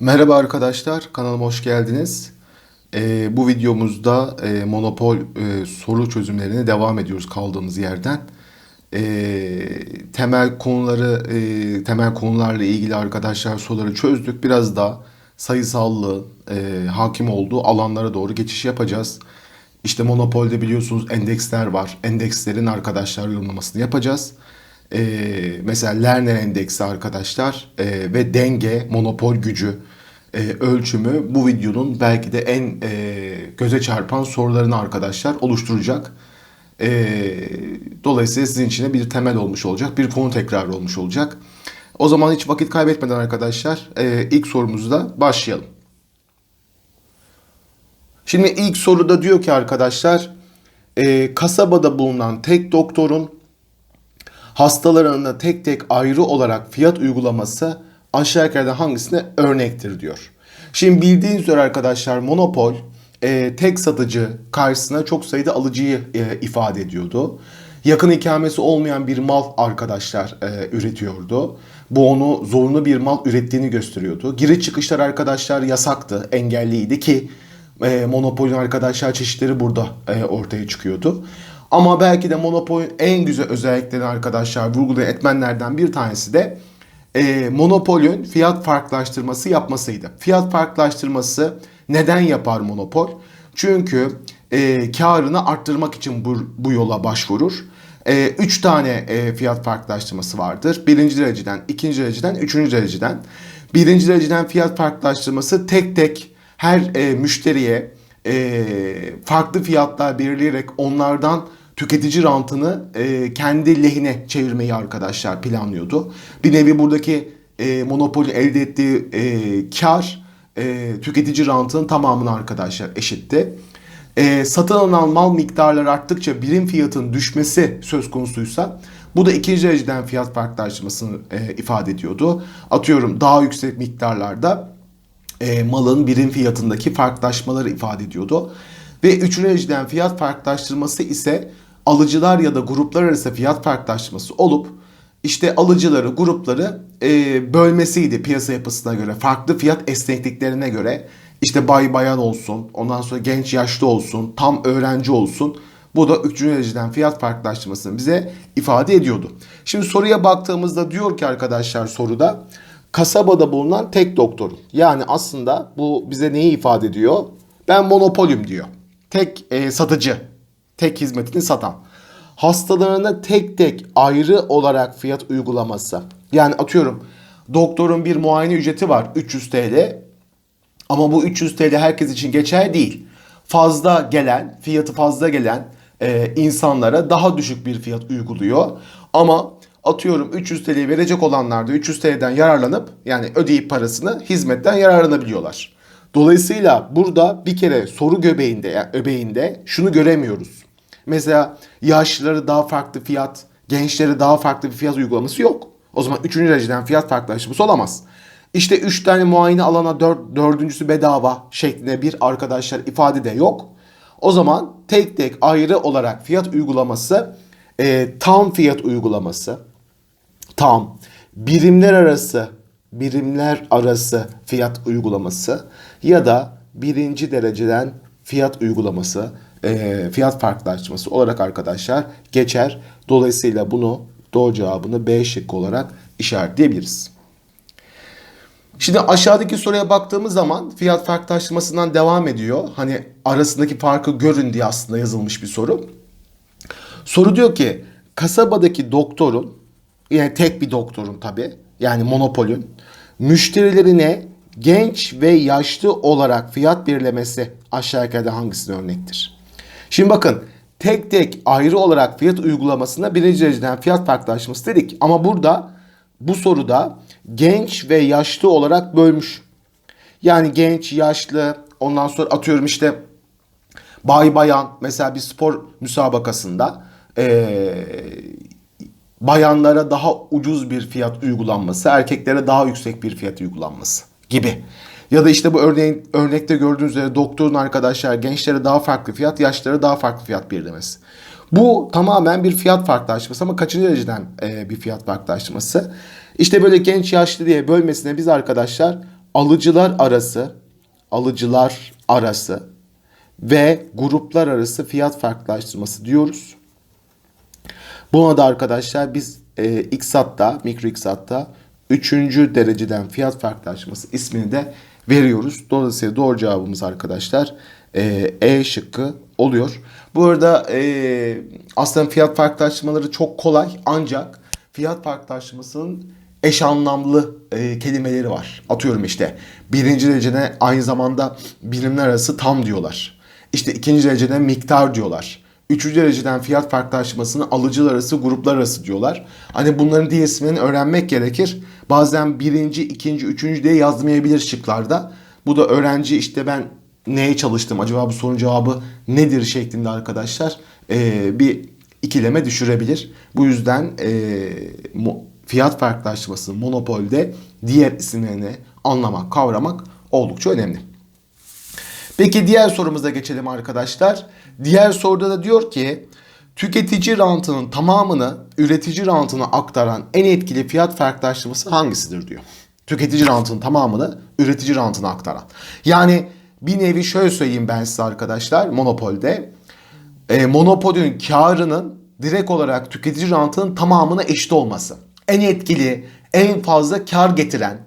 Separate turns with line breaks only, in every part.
Merhaba arkadaşlar, kanalıma hoş geldiniz. Ee, bu videomuzda e, monopol e, soru çözümlerine devam ediyoruz kaldığımız yerden. Ee, temel konuları, e, temel konularla ilgili arkadaşlar soruları çözdük. Biraz da sayısallı e, hakim olduğu alanlara doğru geçiş yapacağız. İşte monopolde biliyorsunuz endeksler var. Endekslerin arkadaşlar yorumlamasını yapacağız. Ee, mesela Lerner endeksi arkadaşlar e, ve denge, monopol gücü e, ölçümü bu videonun belki de en e, göze çarpan sorularını arkadaşlar oluşturacak. E, dolayısıyla sizin için de bir temel olmuş olacak, bir konu tekrarı olmuş olacak. O zaman hiç vakit kaybetmeden arkadaşlar e, ilk sorumuzla başlayalım. Şimdi ilk soruda diyor ki arkadaşlar e, kasabada bulunan tek doktorun hastalarına tek tek ayrı olarak fiyat uygulaması aşağı yukarıda hangisine örnektir diyor. Şimdi bildiğiniz üzere arkadaşlar monopol e, tek satıcı karşısına çok sayıda alıcıyı e, ifade ediyordu. Yakın ikamesi olmayan bir mal arkadaşlar e, üretiyordu. Bu onu zorunlu bir mal ürettiğini gösteriyordu. Giriş çıkışlar arkadaşlar yasaktı, engelliydi ki e, monopolün arkadaşlar çeşitleri burada e, ortaya çıkıyordu. Ama belki de monopolün en güzel özelliklerini arkadaşlar vurgulayan etmenlerden bir tanesi de e, monopolün fiyat farklılaştırması yapmasıydı. Fiyat farklılaştırması neden yapar monopol? Çünkü e, karını arttırmak için bu, bu yola başvurur. E, üç tane e, fiyat farklılaştırması vardır. Birinci dereceden, ikinci dereceden, üçüncü dereceden. Birinci dereceden fiyat farklılaştırması tek tek her e, müşteriye e, farklı fiyatlar belirleyerek onlardan tüketici rantını e, kendi lehine çevirmeyi arkadaşlar planlıyordu. Bir nevi buradaki e, monopoli elde ettiği e, kar e, tüketici rantının tamamını arkadaşlar eşitti. E, satın alınan mal miktarları arttıkça birim fiyatın düşmesi söz konusuysa bu da ikinci dereceden fiyat farklılaştırmasını e, ifade ediyordu. Atıyorum daha yüksek miktarlarda e, malın birim fiyatındaki farklılaşmaları ifade ediyordu. Ve üçüncü dereceden fiyat farklılaştırması ise alıcılar ya da gruplar arası fiyat farklılaşması olup işte alıcıları, grupları e, bölmesiydi piyasa yapısına göre. Farklı fiyat esnekliklerine göre işte bay bayan olsun, ondan sonra genç yaşlı olsun, tam öğrenci olsun. Bu da üçüncü dereceden fiyat farklılaştırmasını bize ifade ediyordu. Şimdi soruya baktığımızda diyor ki arkadaşlar soruda kasabada bulunan tek doktor. Yani aslında bu bize neyi ifade ediyor? Ben monopolüm diyor. Tek e, satıcı, tek hizmetini satan. Hastalarına tek tek ayrı olarak fiyat uygulaması. Yani atıyorum doktorun bir muayene ücreti var 300 TL. Ama bu 300 TL herkes için geçer değil. Fazla gelen, fiyatı fazla gelen e, insanlara daha düşük bir fiyat uyguluyor. Ama atıyorum 300 TL verecek olanlar da 300 TL'den yararlanıp yani ödeyip parasını hizmetten yararlanabiliyorlar. Dolayısıyla burada bir kere soru göbeğinde yani öbeğinde şunu göremiyoruz. Mesela yaşlıları daha farklı fiyat, gençlere daha farklı bir fiyat uygulaması yok. O zaman üçüncü dereceden fiyat farklılaşması olamaz. İşte üç tane muayene alana dört, dördüncüsü bedava şeklinde bir arkadaşlar ifade de yok. O zaman tek tek ayrı olarak fiyat uygulaması e, tam fiyat uygulaması tam birimler arası birimler arası fiyat uygulaması ya da birinci dereceden fiyat uygulaması e, fiyat farklılaşması olarak arkadaşlar geçer. Dolayısıyla bunu doğru cevabını B şıkkı olarak işaretleyebiliriz. Şimdi aşağıdaki soruya baktığımız zaman fiyat farklılaştırmasından devam ediyor. Hani arasındaki farkı görün diye aslında yazılmış bir soru. Soru diyor ki kasabadaki doktorun yani tek bir doktorun tabi yani monopolün müşterilerine genç ve yaşlı olarak fiyat belirlemesi aşağı yukarıda hangisine örnektir? Şimdi bakın tek tek ayrı olarak fiyat uygulamasında birinci dereceden fiyat farklılaşması dedik. Ama burada bu soruda genç ve yaşlı olarak bölmüş. Yani genç, yaşlı ondan sonra atıyorum işte bay bayan mesela bir spor müsabakasında ee, bayanlara daha ucuz bir fiyat uygulanması, erkeklere daha yüksek bir fiyat uygulanması gibi. Ya da işte bu örneğin örnekte gördüğünüz üzere doktorun arkadaşlar gençlere daha farklı fiyat, yaşlılara daha farklı fiyat belirlemesi. Bu tamamen bir fiyat farklılaşması ama kaçıncı dereceden e, bir fiyat farklılaşması? İşte böyle genç yaşlı diye bölmesine biz arkadaşlar alıcılar arası, alıcılar arası ve gruplar arası fiyat farklılaştırması diyoruz. Buna da arkadaşlar biz e, XAT'ta, mikro XAT'ta 3. dereceden fiyat farklılaşması ismini de veriyoruz. Dolayısıyla doğru cevabımız arkadaşlar e, E şıkkı oluyor. Bu arada e, aslında fiyat farklılaştırmaları çok kolay ancak fiyat farklılaştırmasının eş anlamlı e, kelimeleri var. Atıyorum işte birinci derecede aynı zamanda birimler arası tam diyorlar. İşte ikinci dereceden miktar diyorlar. Üçüncü dereceden fiyat farklılaşmasını alıcılar arası, gruplar arası diyorlar. Hani bunların diğer isimlerini öğrenmek gerekir. Bazen birinci, ikinci, üçüncü diye yazmayabilir şıklarda. Bu da öğrenci işte ben neye çalıştım, acaba bu sorunun cevabı nedir şeklinde arkadaşlar e, bir ikileme düşürebilir. Bu yüzden e, mo- fiyat farklılaşması monopolde diğer isimlerini anlamak, kavramak oldukça önemli. Peki diğer sorumuza geçelim arkadaşlar. Diğer soruda da diyor ki tüketici rantının tamamını üretici rantına aktaran en etkili fiyat farklılaştırması hangisidir diyor. Tüketici rantının tamamını üretici rantına aktaran. Yani bir nevi şöyle söyleyeyim ben size arkadaşlar monopolde. E, monopolün karının direkt olarak tüketici rantının tamamına eşit olması. En etkili, en fazla kar getiren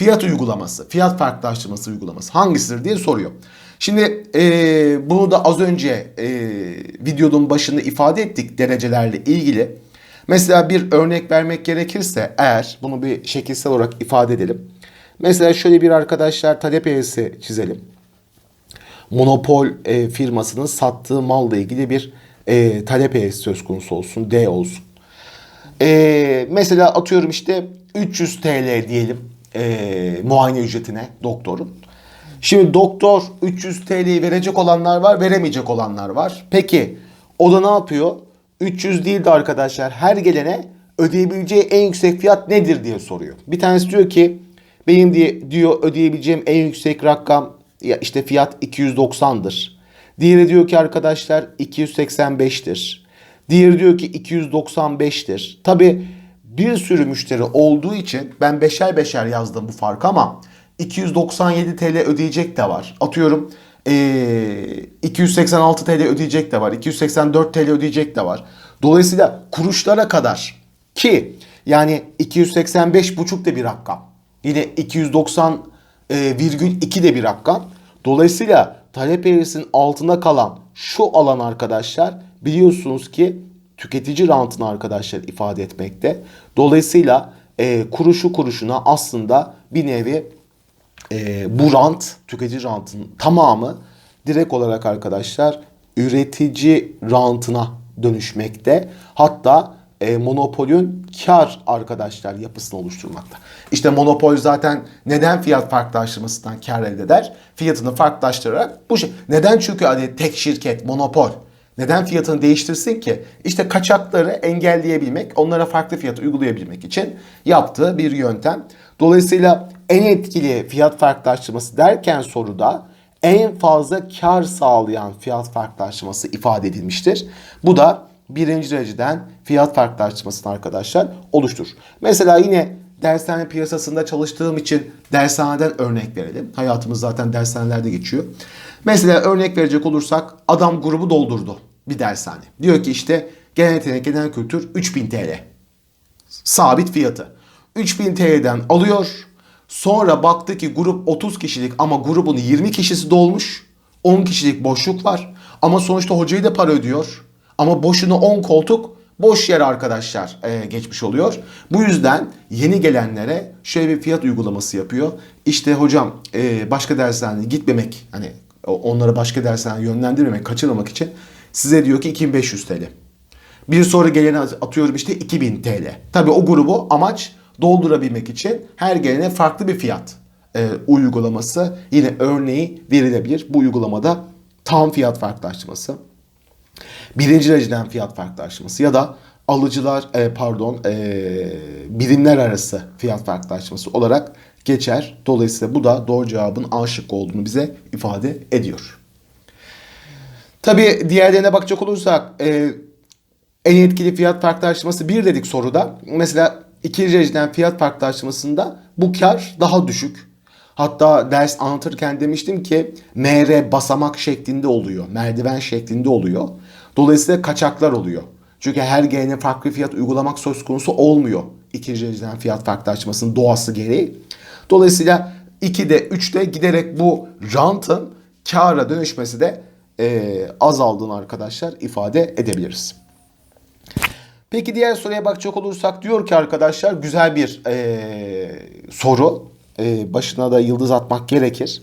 fiyat uygulaması, fiyat farklılaştırması uygulaması hangisidir diye soruyor. Şimdi e, bunu da az önce e, videonun başında ifade ettik derecelerle ilgili. Mesela bir örnek vermek gerekirse eğer bunu bir şekilsel olarak ifade edelim. Mesela şöyle bir arkadaşlar talep eğrisi çizelim. Monopol e, firmasının sattığı malla ilgili bir e, talep eğrisi söz konusu olsun, D olsun. E, mesela atıyorum işte 300 TL diyelim e, muayene ücretine doktorun. Şimdi doktor 300 TL'yi verecek olanlar var, veremeyecek olanlar var. Peki o da ne yapıyor? 300 değil de arkadaşlar her gelene ödeyebileceği en yüksek fiyat nedir diye soruyor. Bir tanesi diyor ki benim diye diyor ödeyebileceğim en yüksek rakam ya işte fiyat 290'dır. Diğeri diyor ki arkadaşlar 285'tir. Diğeri diyor ki 295'tir. Tabi bir sürü müşteri olduğu için ben beşer beşer yazdım bu farkı ama 297 TL ödeyecek de var. Atıyorum ee, 286 TL ödeyecek de var. 284 TL ödeyecek de var. Dolayısıyla kuruşlara kadar ki yani 285 buçuk de bir rakam. Yine 290 e, virgül 2 de bir rakam. Dolayısıyla talep eğrisinin altında kalan şu alan arkadaşlar biliyorsunuz ki tüketici rantını arkadaşlar ifade etmekte. Dolayısıyla e, kuruşu kuruşuna aslında bir nevi e, bu rant, tüketici rantının tamamı direkt olarak arkadaşlar üretici rantına dönüşmekte. Hatta e, monopolün kar arkadaşlar yapısını oluşturmakta. İşte monopol zaten neden fiyat farklılaştırmasından kar elde eder? Fiyatını farklılaştırarak bu şey. Neden? Çünkü hani tek şirket monopol. Neden fiyatını değiştirsin ki? İşte kaçakları engelleyebilmek, onlara farklı fiyat uygulayabilmek için yaptığı bir yöntem. Dolayısıyla en etkili fiyat farklılaştırması derken soruda en fazla kar sağlayan fiyat farklılaştırması ifade edilmiştir. Bu da birinci dereceden fiyat farklılaştırmasını arkadaşlar oluşturur. Mesela yine dershane piyasasında çalıştığım için dershaneden örnek verelim. Hayatımız zaten dershanelerde geçiyor. Mesela örnek verecek olursak adam grubu doldurdu bir dershane. Diyor ki işte genel yetenek, genel kültür 3000 TL. Sabit fiyatı. 3000 TL'den alıyor. Sonra baktı ki grup 30 kişilik ama grubun 20 kişisi dolmuş. 10 kişilik boşluk var. Ama sonuçta hocayı da para ödüyor. Ama boşuna 10 koltuk boş yer arkadaşlar e, geçmiş oluyor. Bu yüzden yeni gelenlere şöyle bir fiyat uygulaması yapıyor. İşte hocam e, başka dershaneye gitmemek hani onları başka dershaneye yönlendirmemek, kaçırmamak için size diyor ki 2500 TL. Bir sonra gelene atıyorum işte 2000 TL. Tabii o grubu amaç doldurabilmek için her gelene farklı bir fiyat e, uygulaması yine örneği verilebilir. Bu uygulamada tam fiyat farklılaştırması, birinci dereceden fiyat farklılaştırması ya da alıcılar e, pardon e, birimler arası fiyat farklılaştırması olarak geçer. Dolayısıyla bu da doğru cevabın A olduğunu bize ifade ediyor. Tabi diğerlerine bakacak olursak e, en etkili fiyat farklılaştırması bir dedik soruda. Mesela ikinci dereceden fiyat farklılaştırmasında bu kar daha düşük. Hatta ders anlatırken demiştim ki MR basamak şeklinde oluyor. Merdiven şeklinde oluyor. Dolayısıyla kaçaklar oluyor. Çünkü her gene farklı fiyat uygulamak söz konusu olmuyor. İkinci dereceden fiyat farklılaşmasının doğası gereği. Dolayısıyla 2'de 3'te giderek bu rantın kâra dönüşmesi de e, azaldığını arkadaşlar ifade edebiliriz. Peki diğer soruya bakacak olursak diyor ki arkadaşlar güzel bir e, soru. E, başına da yıldız atmak gerekir.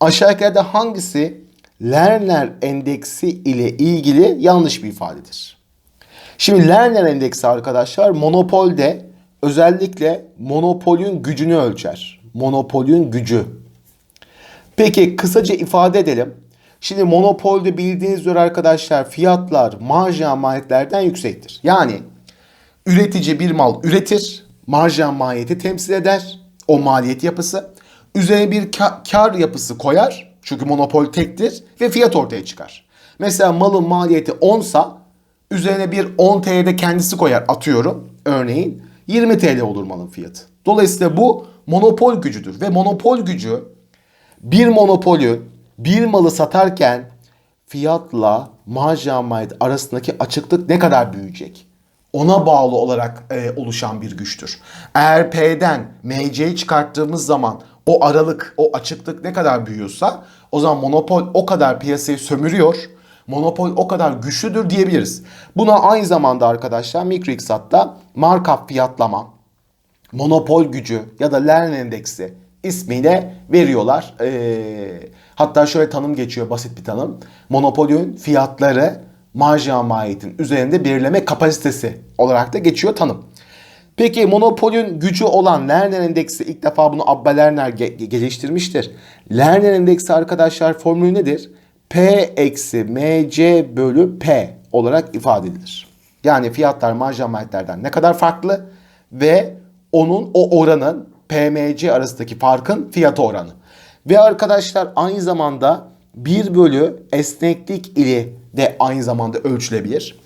Aşağıdakilerde hangisi Lerner endeksi ile ilgili yanlış bir ifadedir? Şimdi Lerner endeksi arkadaşlar monopolde özellikle monopolün gücünü ölçer. Monopolün gücü. Peki kısaca ifade edelim. Şimdi monopolde bildiğiniz üzere arkadaşlar fiyatlar marjinal maliyetlerden yüksektir. Yani üretici bir mal üretir, marjinal maliyeti temsil eder, o maliyet yapısı. Üzerine bir kar yapısı koyar, çünkü monopol tektir ve fiyat ortaya çıkar. Mesela malın maliyeti 10 sa üzerine bir 10 TL'de kendisi koyar atıyorum örneğin 20 TL olur malın fiyatı. Dolayısıyla bu monopol gücüdür ve monopol gücü bir monopolü bir malı satarken fiyatla marjinal maliyet arasındaki açıklık ne kadar büyüyecek? Ona bağlı olarak e, oluşan bir güçtür. Eğer P'den MC'yi çıkarttığımız zaman o aralık, o açıklık ne kadar büyüyorsa o zaman monopol o kadar piyasayı sömürüyor. Monopol o kadar güçlüdür diyebiliriz. Buna aynı zamanda arkadaşlar mikro markup fiyatlama, monopol gücü ya da Lerner endeksi ismiyle veriyorlar. Ee, hatta şöyle tanım geçiyor basit bir tanım. Monopolün fiyatları marjinal maliyetin üzerinde belirleme kapasitesi olarak da geçiyor tanım. Peki monopolün gücü olan Lerner endeksi ilk defa bunu Abba Lerner ge- geliştirmiştir. Lerner endeksi arkadaşlar formülü nedir? P eksi MC bölü P olarak ifade edilir. Yani fiyatlar marjinal maliyetlerden ne kadar farklı ve onun o oranın PMC arasındaki farkın fiyatı oranı. Ve arkadaşlar aynı zamanda 1 bölü esneklik ili de aynı zamanda ölçülebilir.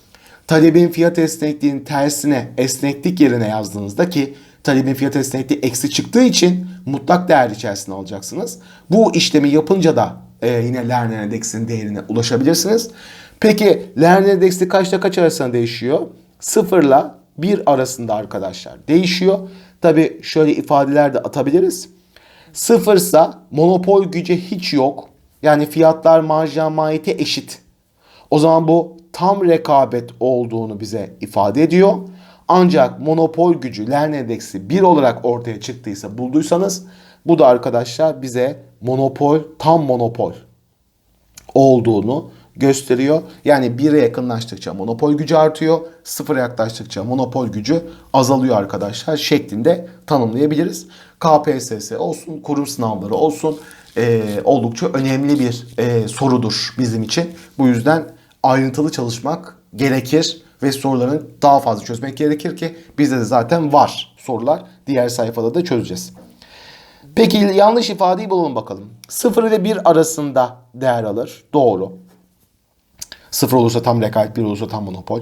Talebin fiyat esnekliğinin tersine esneklik yerine yazdığınızda ki talebin fiyat esnekliği eksi çıktığı için mutlak değer içerisinde alacaksınız. Bu işlemi yapınca da e, yine Lerner endeksinin değerine ulaşabilirsiniz. Peki Lerner endeksi kaçta kaç arasında değişiyor? 0 ile 1 arasında arkadaşlar değişiyor. Tabi şöyle ifadeler de atabiliriz. Sıfırsa monopol gücü hiç yok. Yani fiyatlar marjinal maliyeti eşit. O zaman bu tam rekabet olduğunu bize ifade ediyor. Ancak monopol gücü Lerner endeksi 1 olarak ortaya çıktıysa bulduysanız bu da arkadaşlar bize monopol tam monopol olduğunu gösteriyor. Yani 1'e yakınlaştıkça monopol gücü artıyor. 0'a yaklaştıkça monopol gücü azalıyor arkadaşlar şeklinde tanımlayabiliriz. KPSS olsun, kurum sınavları olsun e, oldukça önemli bir e, sorudur bizim için. Bu yüzden ayrıntılı çalışmak gerekir ve soruların daha fazla çözmek gerekir ki bizde de zaten var sorular. Diğer sayfada da çözeceğiz. Peki yanlış ifadeyi bulalım bakalım. 0 ile 1 arasında değer alır. Doğru. 0 olursa tam rekabet, 1 olursa tam monopol.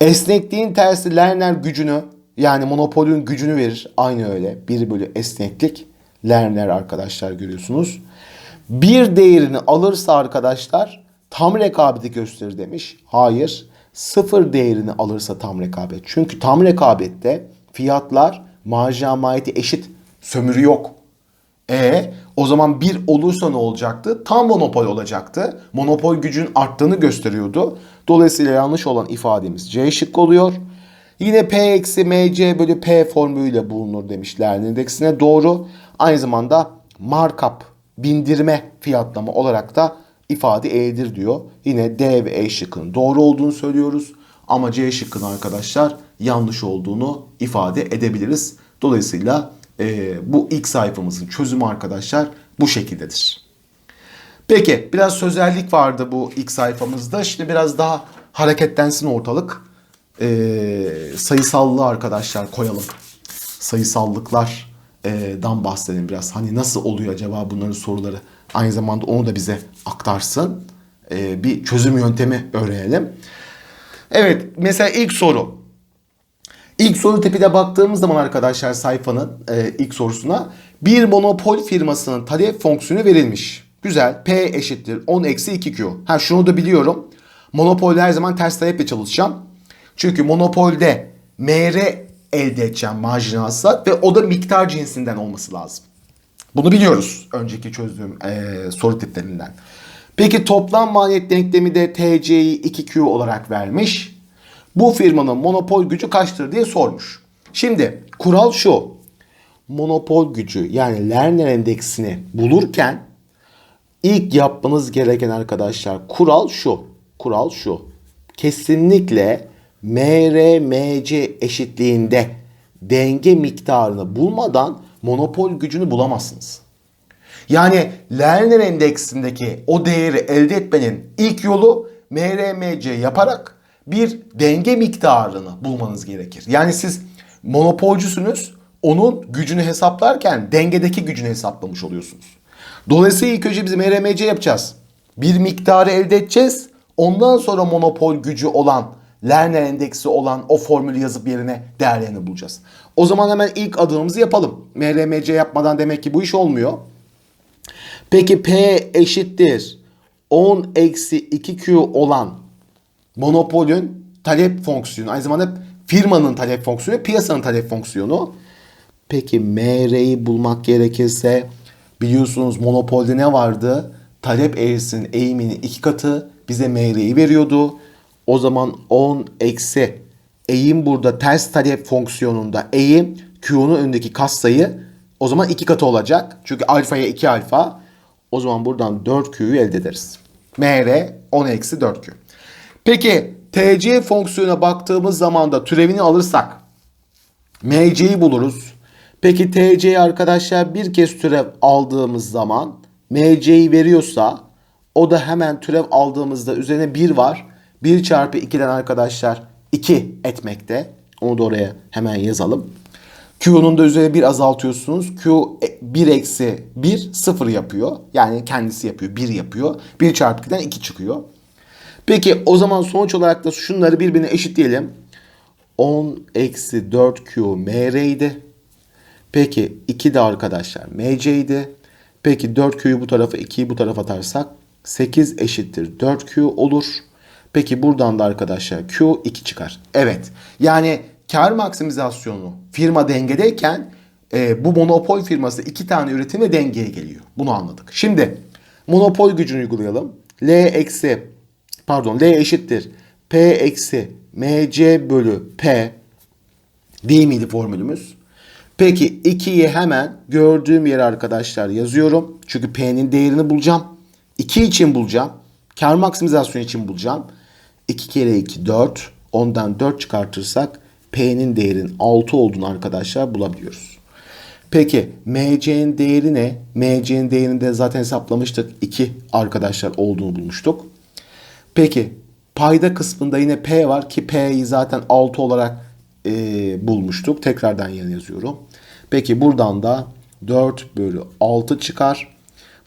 Esnekliğin tersi Lerner gücünü yani monopolün gücünü verir. Aynı öyle. 1 bölü esneklik. Lerner arkadaşlar görüyorsunuz. Bir değerini alırsa arkadaşlar tam rekabeti gösterir demiş. Hayır. Sıfır değerini alırsa tam rekabet. Çünkü tam rekabette fiyatlar marjinal maliyeti eşit. Sömürü yok. E o zaman bir olursa ne olacaktı? Tam monopol olacaktı. Monopol gücün arttığını gösteriyordu. Dolayısıyla yanlış olan ifademiz C şıkkı oluyor. Yine P eksi MC bölü P formülüyle bulunur demişler endeksine. Doğru. Aynı zamanda markup bindirme fiyatlama olarak da ifade edilir diyor. Yine D ve E şıkkının doğru olduğunu söylüyoruz. Ama C şıkkının arkadaşlar yanlış olduğunu ifade edebiliriz. Dolayısıyla e, bu ilk sayfamızın çözümü arkadaşlar bu şekildedir. Peki biraz sözellik vardı bu ilk sayfamızda. Şimdi biraz daha hareketlensin ortalık. E, sayısallığı arkadaşlar koyalım. Sayısallıklardan bahsedelim biraz. Hani nasıl oluyor acaba bunların soruları? Aynı zamanda onu da bize aktarsın. E, bir çözüm yöntemi öğrenelim. Evet mesela ilk soru. İlk soru tipine baktığımız zaman arkadaşlar sayfanın e, ilk sorusuna bir monopol firmasının talep fonksiyonu verilmiş. Güzel. P eşittir 10 eksi 2Q. Ha şunu da biliyorum. Monopolde her zaman ters taleple çalışacağım. Çünkü monopolde MR elde edeceğim marjinal hasılat ve o da miktar cinsinden olması lazım. Bunu biliyoruz önceki çözdüğüm e, soru tiplerinden. Peki toplam maliyet denklemi de TC'yi 2Q olarak vermiş. Bu firmanın monopol gücü kaçtır diye sormuş. Şimdi kural şu. Monopol gücü yani Lerner endeksini bulurken ilk yapmanız gereken arkadaşlar kural şu. Kural şu. Kesinlikle MR-MC eşitliğinde denge miktarını bulmadan monopol gücünü bulamazsınız. Yani Lerner endeksindeki o değeri elde etmenin ilk yolu MRMC yaparak bir denge miktarını bulmanız gerekir. Yani siz monopolcusunuz, onun gücünü hesaplarken dengedeki gücünü hesaplamış oluyorsunuz. Dolayısıyla ilk önce biz MRMC yapacağız. Bir miktarı elde edeceğiz. Ondan sonra monopol gücü olan, Lerner endeksi olan o formülü yazıp yerine değerlerini bulacağız. O zaman hemen ilk adımımızı yapalım. MRMC yapmadan demek ki bu iş olmuyor. Peki P eşittir 10 eksi 2Q olan monopolün talep fonksiyonu. Aynı zamanda firmanın talep fonksiyonu, piyasanın talep fonksiyonu. Peki MR'yi bulmak gerekirse biliyorsunuz monopolde ne vardı? Talep eğrisinin eğiminin iki katı bize MR'yi veriyordu. O zaman 10 eksi eğim burada ters talep fonksiyonunda eğim Q'nun önündeki katsayı o zaman iki katı olacak. Çünkü alfaya 2 alfa. O zaman buradan 4Q'yu elde ederiz. MR 10 eksi 4Q. Peki TC fonksiyona baktığımız zaman da türevini alırsak MC'yi buluruz. Peki TC'yi arkadaşlar bir kez türev aldığımız zaman MC'yi veriyorsa o da hemen türev aldığımızda üzerine 1 var. 1 çarpı 2'den arkadaşlar 2 etmekte. Onu da oraya hemen yazalım. Q'nun da üzerine 1 azaltıyorsunuz. Q 1 eksi 1 0 yapıyor. Yani kendisi yapıyor 1 yapıyor. 1 çarpı 2'den 2 çıkıyor. Peki o zaman sonuç olarak da şunları birbirine eşitleyelim. 10 eksi 4Q MR'ydi. Peki 2 de arkadaşlar MC'ydi. Peki 4Q'yu bu tarafa 2'yi bu tarafa atarsak 8 eşittir 4Q olur. Peki buradan da arkadaşlar Q 2 çıkar. Evet yani kar maksimizasyonu firma dengedeyken e, bu monopol firması iki tane üretime dengeye geliyor. Bunu anladık. Şimdi monopol gücünü uygulayalım. L eksi pardon L eşittir P eksi MC bölü P değil miydi formülümüz? Peki 2'yi hemen gördüğüm yere arkadaşlar yazıyorum. Çünkü P'nin değerini bulacağım. 2 için bulacağım. Kar maksimizasyonu için bulacağım. 2 kere 2 4. Ondan 4 çıkartırsak P'nin değerinin 6 olduğunu arkadaşlar bulabiliyoruz. Peki MC'nin değeri ne? MC'nin değerini de zaten hesaplamıştık. 2 arkadaşlar olduğunu bulmuştuk. Peki payda kısmında yine P var ki P'yi zaten 6 olarak e, bulmuştuk. Tekrardan yerine yazıyorum. Peki buradan da 4 bölü 6 çıkar.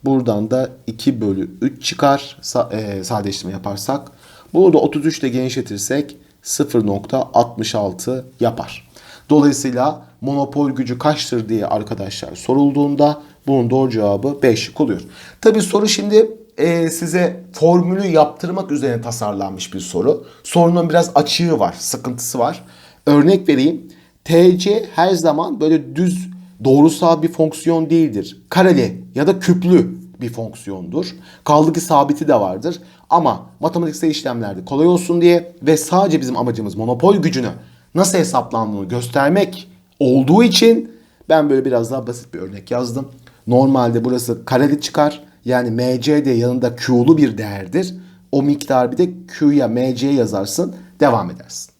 Buradan da 2 bölü 3 çıkar. Sa e, sadeleştirme yaparsak. Bunu da 33 ile genişletirsek 0.66 yapar. Dolayısıyla monopol gücü kaçtır diye arkadaşlar sorulduğunda bunun doğru cevabı 5 oluyor. Tabi soru şimdi e, size formülü yaptırmak üzerine tasarlanmış bir soru. Sorunun biraz açığı var, sıkıntısı var. Örnek vereyim. TC her zaman böyle düz doğrusal bir fonksiyon değildir. Kareli ya da küplü bir fonksiyondur. Kaldı ki sabiti de vardır. Ama matematiksel işlemlerde kolay olsun diye ve sadece bizim amacımız monopol gücünü nasıl hesaplandığını göstermek olduğu için ben böyle biraz daha basit bir örnek yazdım. Normalde burası kareli çıkar. Yani MC de yanında Q'lu bir değerdir. O miktar bir de Q'ya MC yazarsın devam edersin.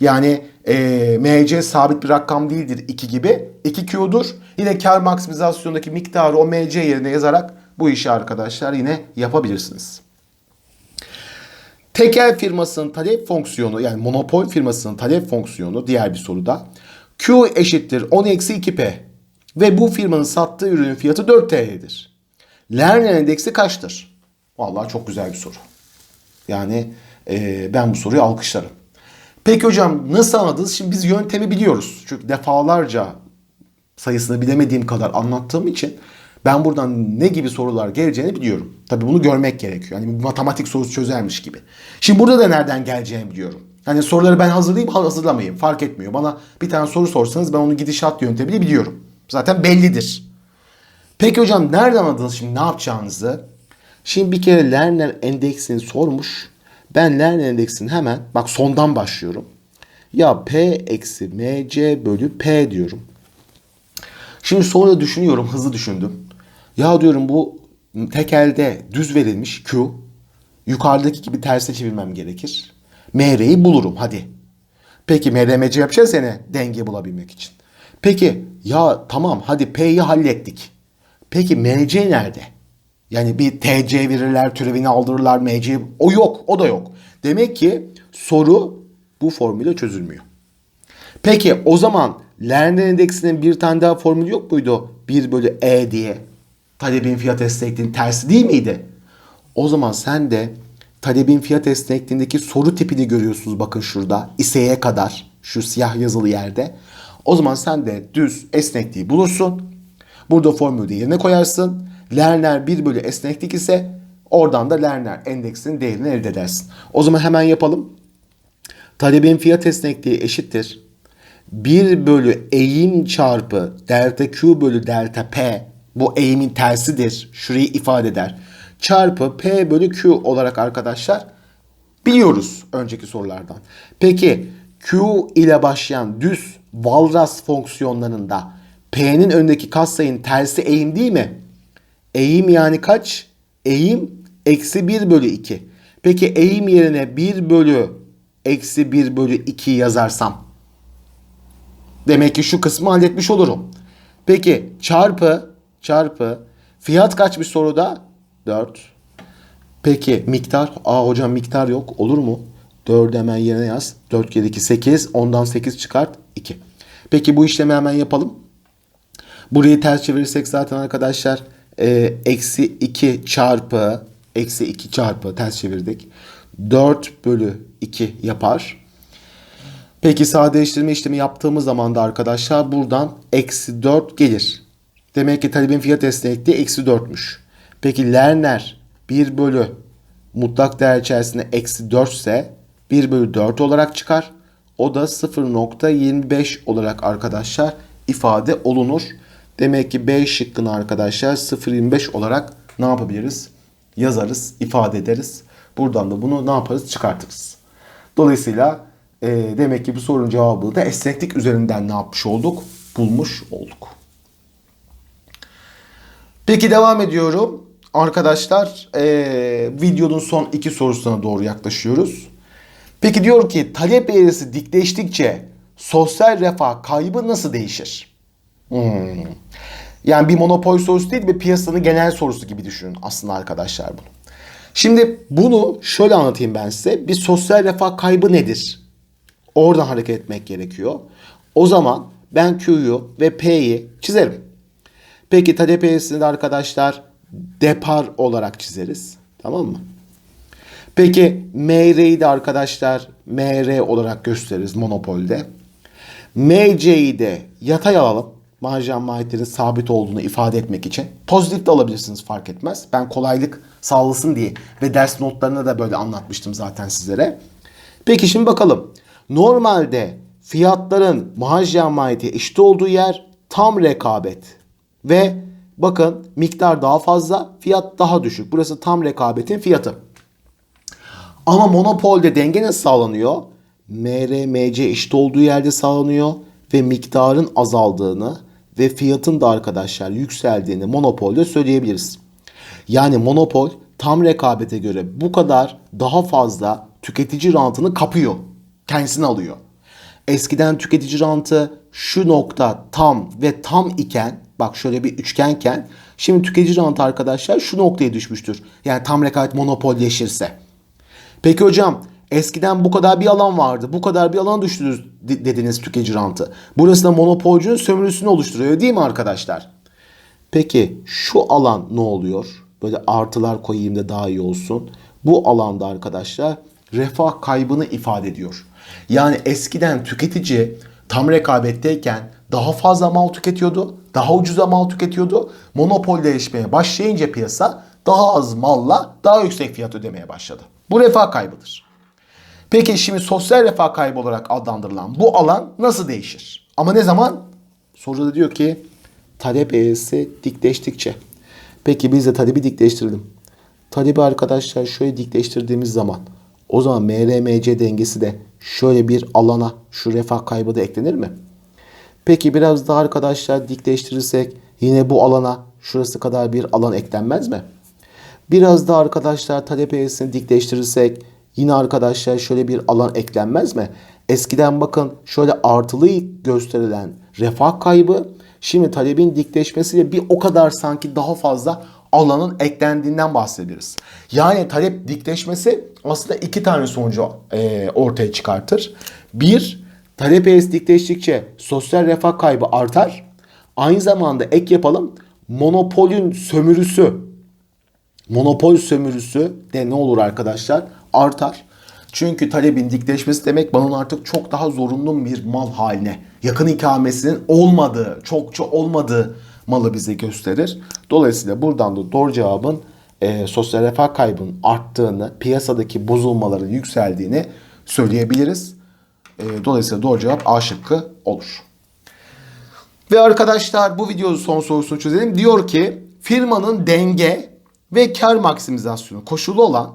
Yani e, MC sabit bir rakam değildir 2 gibi. 2Q'dur. Yine kar maksimizasyondaki miktarı o MC yerine yazarak bu işi arkadaşlar yine yapabilirsiniz. Tekel firmasının talep fonksiyonu yani monopol firmasının talep fonksiyonu diğer bir soruda Q eşittir 10 eksi 2P ve bu firmanın sattığı ürünün fiyatı 4TL'dir. Lerner endeksi kaçtır? Vallahi çok güzel bir soru. Yani e, ben bu soruyu alkışlarım. Peki hocam nasıl anladınız? Şimdi biz yöntemi biliyoruz. Çünkü defalarca sayısını bilemediğim kadar anlattığım için ben buradan ne gibi sorular geleceğini biliyorum. Tabii bunu görmek gerekiyor. Hani bir matematik sorusu çözermiş gibi. Şimdi burada da nereden geleceğini biliyorum. Hani soruları ben hazırlayayım hazırlamayayım fark etmiyor. Bana bir tane soru sorsanız ben onu gidişat yöntemiyle biliyorum. Zaten bellidir. Peki hocam nereden anladınız şimdi ne yapacağınızı? Şimdi bir kere Lerner endeksini sormuş. Ben Lerner endeksini hemen bak sondan başlıyorum. Ya P eksi MC bölü P diyorum. Şimdi sonra düşünüyorum hızlı düşündüm. Ya diyorum bu tekelde düz verilmiş Q. Yukarıdaki gibi terse çevirmem gerekir. MR'yi bulurum hadi. Peki MRMC yapacağız seni denge bulabilmek için. Peki ya tamam hadi P'yi hallettik. Peki MC nerede? Yani bir TC verirler, türevini aldırırlar, MC o yok, o da yok. Demek ki soru bu formülle çözülmüyor. Peki o zaman Lerner endeksinin bir tane daha formülü yok muydu? 1 bölü E diye. Talebin fiyat esnekliğinin tersi değil miydi? O zaman sen de talebin fiyat esnekliğindeki soru tipini görüyorsunuz bakın şurada. İSE'ye kadar şu siyah yazılı yerde. O zaman sen de düz esnekliği bulursun. Burada formülü yerine koyarsın. Lerner 1 bölü esneklik ise oradan da Lerner endeksinin değerini elde edersin. O zaman hemen yapalım. Talebin fiyat esnekliği eşittir. 1 bölü eğim çarpı delta Q bölü delta P bu eğimin tersidir. Şurayı ifade eder. Çarpı P bölü Q olarak arkadaşlar biliyoruz önceki sorulardan. Peki Q ile başlayan düz Walras fonksiyonlarında P'nin önündeki katsayının tersi eğim değil mi? Eğim yani kaç? Eğim eksi 1 bölü 2. Peki eğim yerine 1 bölü eksi 1 bölü 2 yazarsam demek ki şu kısmı halletmiş olurum. Peki çarpı çarpı fiyat kaçmış soruda? 4. Peki miktar? Aa hocam miktar yok. Olur mu? 4 hemen yerine yaz. 4 kere 2 8. Ondan 8 çıkart 2. Peki bu işlemi hemen yapalım. Burayı ters çevirirsek zaten arkadaşlar e, eksi 2 çarpı eksi 2 çarpı ters çevirdik. 4 bölü 2 yapar. Peki sadeleştirme işlemi yaptığımız zaman da arkadaşlar buradan eksi 4 gelir. Demek ki talebin fiyat esnekliği eksi 4'müş. Peki Lerner 1 bölü mutlak değer içerisinde eksi 4 ise 1 bölü 4 olarak çıkar. O da 0.25 olarak arkadaşlar ifade olunur. Demek ki B şıkkını arkadaşlar 0.25 olarak ne yapabiliriz? Yazarız, ifade ederiz. Buradan da bunu ne yaparız? Çıkartırız. Dolayısıyla e, demek ki bu sorunun cevabı da esneklik üzerinden ne yapmış olduk? Bulmuş olduk. Peki devam ediyorum. Arkadaşlar e, videonun son iki sorusuna doğru yaklaşıyoruz. Peki diyor ki talep eğrisi dikleştikçe sosyal refah kaybı nasıl değişir? Hmm. Yani bir monopol sorusu değil bir piyasanın genel sorusu gibi düşünün aslında arkadaşlar bunu. Şimdi bunu şöyle anlatayım ben size. Bir sosyal refah kaybı nedir? Oradan hareket etmek gerekiyor. O zaman ben Q'yu ve P'yi çizerim. Peki talep eğrisini de arkadaşlar depar olarak çizeriz. Tamam mı? Peki MR'yi de arkadaşlar MR olarak gösteririz monopolde. MC'yi de yatay alalım. Marjin mahiyetlerin sabit olduğunu ifade etmek için. Pozitif de alabilirsiniz fark etmez. Ben kolaylık sağlasın diye ve ders notlarına da böyle anlatmıştım zaten sizlere. Peki şimdi bakalım. Normalde fiyatların marjin mahiyeti eşit olduğu yer tam rekabet. Ve bakın miktar daha fazla, fiyat daha düşük. Burası tam rekabetin fiyatı. Ama monopolde denge nasıl sağlanıyor? MR, MC eşit olduğu yerde sağlanıyor ve miktarın azaldığını ve fiyatın da arkadaşlar yükseldiğini monopolde söyleyebiliriz. Yani monopol tam rekabete göre bu kadar daha fazla tüketici rantını kapıyor. Kendisini alıyor. Eskiden tüketici rantı şu nokta tam ve tam iken bak şöyle bir üçgenken şimdi tüketici rantı arkadaşlar şu noktaya düşmüştür. Yani tam rekabet monopolleşirse. Peki hocam eskiden bu kadar bir alan vardı. Bu kadar bir alan düştünüz dediniz tüketici rantı. Burası da monopolcunun sömürüsünü oluşturuyor değil mi arkadaşlar? Peki şu alan ne oluyor? Böyle artılar koyayım da daha iyi olsun. Bu alanda arkadaşlar refah kaybını ifade ediyor. Yani eskiden tüketici tam rekabetteyken daha fazla mal tüketiyordu, daha ucuza mal tüketiyordu. Monopolleşmeye başlayınca piyasa daha az malla daha yüksek fiyat ödemeye başladı. Bu refah kaybıdır. Peki şimdi sosyal refah kaybı olarak adlandırılan bu alan nasıl değişir? Ama ne zaman? Soruda da diyor ki talep eğrisi dikleştikçe. Peki biz de talebi dikleştirdim. Talebi arkadaşlar şöyle dikleştirdiğimiz zaman o zaman MRMC dengesi de şöyle bir alana şu refah kaybı da eklenir mi? Peki biraz daha arkadaşlar dikleştirirsek yine bu alana şurası kadar bir alan eklenmez mi? Biraz daha arkadaşlar talep eğrisini dikleştirirsek yine arkadaşlar şöyle bir alan eklenmez mi? Eskiden bakın şöyle artılı gösterilen refah kaybı şimdi talebin dikleşmesiyle bir o kadar sanki daha fazla alanın eklendiğinden bahsederiz. Yani talep dikleşmesi aslında iki tane sonucu e, ortaya çıkartır. Bir, talep eğrisi dikleştikçe sosyal refah kaybı artar. Aynı zamanda ek yapalım monopolün sömürüsü monopol sömürüsü de ne olur arkadaşlar? Artar. Çünkü talebin dikleşmesi demek balon artık çok daha zorunlu bir mal haline, yakın ikamesinin olmadığı, çokça olmadığı malı bize gösterir. Dolayısıyla buradan da doğru cevabın e, sosyal refah kaybının arttığını, piyasadaki bozulmaların yükseldiğini söyleyebiliriz. E, dolayısıyla doğru cevap A şıkkı olur. Ve arkadaşlar bu videonun son sorusunu çözelim. Diyor ki firmanın denge ve kar maksimizasyonu koşulu olan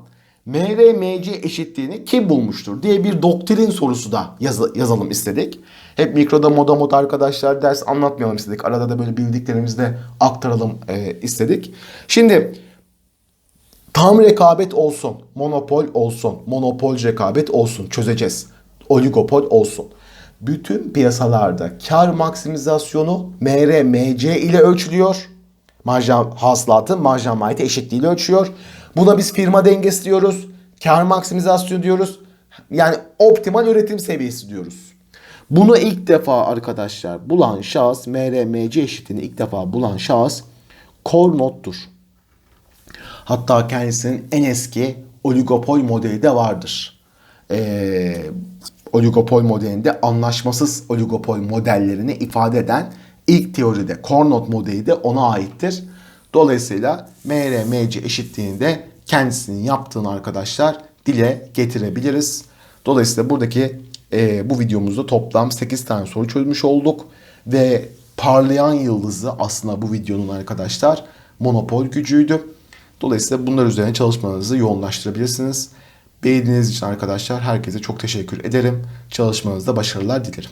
MRMC eşitliğini kim bulmuştur diye bir doktrin sorusu da yaz- yazalım istedik. Hep mikroda moda mod arkadaşlar ders anlatmayalım istedik. Arada da böyle bildiklerimizi de aktaralım e, istedik. Şimdi tam rekabet olsun, monopol olsun, monopol rekabet olsun çözeceğiz. Oligopol olsun. Bütün piyasalarda kar maksimizasyonu MRMC ile ölçülüyor. Marjin hasılatı marjin maliyeti eşitliğiyle ölçüyor. Buna biz firma dengesi diyoruz. Kar maksimizasyonu diyoruz. Yani optimal üretim seviyesi diyoruz. Bunu ilk defa arkadaşlar bulan şahıs MRMC eşitliğini ilk defa bulan şahıs Cornot'tur. Hatta kendisinin en eski oligopol modeli de vardır. Ee, oligopol modelinde anlaşmasız oligopol modellerini ifade eden ilk teoride Cornot modeli de ona aittir. Dolayısıyla MRMC eşitliğini de kendisinin yaptığını arkadaşlar dile getirebiliriz. Dolayısıyla buradaki e, bu videomuzda toplam 8 tane soru çözmüş olduk. Ve parlayan yıldızı aslında bu videonun arkadaşlar monopol gücüydü. Dolayısıyla bunlar üzerine çalışmanızı yoğunlaştırabilirsiniz. Beğendiğiniz için arkadaşlar herkese çok teşekkür ederim. Çalışmanızda başarılar dilerim.